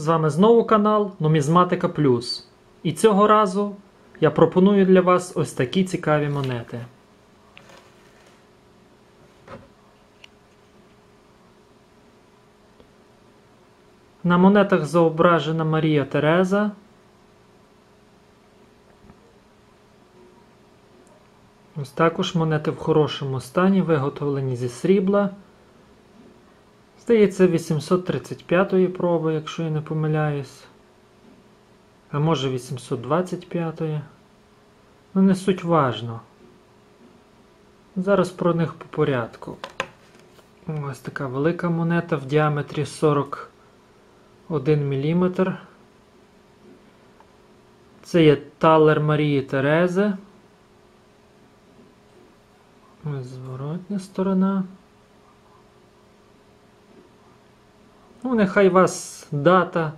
З вами знову канал Нумізматика Плюс. І цього разу я пропоную для вас ось такі цікаві монети. На монетах зображена Марія Тереза. Ось також монети в хорошому стані, виготовлені зі срібла. Здається, 835-ї проби, якщо я не помиляюсь. А може 825-ї. Ну, не суть важно. Зараз про них по порядку. Ось така велика монета в діаметрі 41 мм. Це є талер Марії Терези. Ось зворотня сторона. Ну, нехай вас дата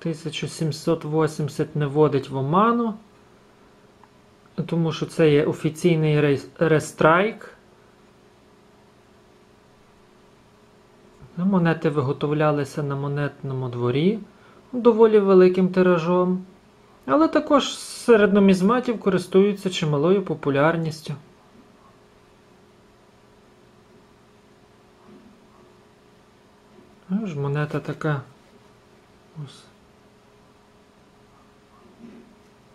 1780 не вводить в оману, тому що це є офіційний рестрайк. Монети виготовлялися на монетному дворі доволі великим тиражом, але також серед нумізматів користуються чималою популярністю. Ну, ж монета така. Ось.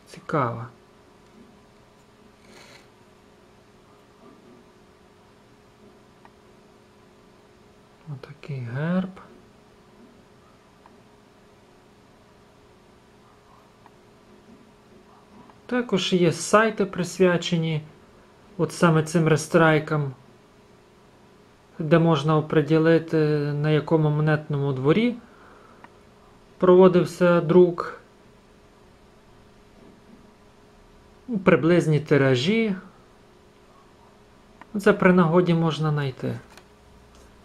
Цікава. Отакий герб. Також є сайти присвячені от саме цим рестрайкам де можна оприділити, на якому монетному дворі проводився друк, приблизні тиражі. Це при нагоді можна знайти.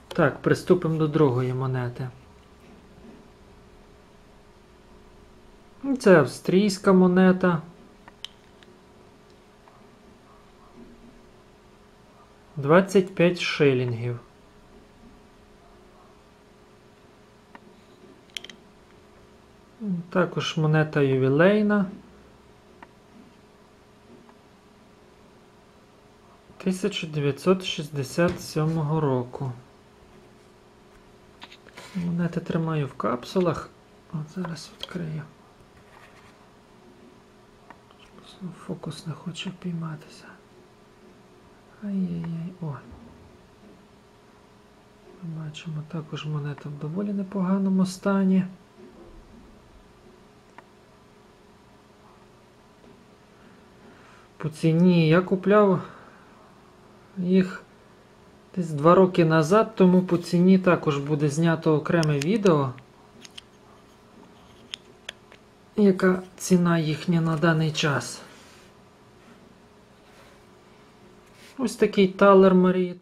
Так, приступимо до другої монети. Це австрійська монета. 25 шилінгів. Також монета ювілейна. 1967 року. Монети тримаю в капсулах. От зараз відкрию. Фокус не хоче впійматися. Ай-яй-яй, о. Ми бачимо також монета в доволі непоганому стані. По ціні я купляв їх десь два роки назад, тому по ціні також буде знято окреме відео. Яка ціна їхня на даний час? Ось такий талер Марії.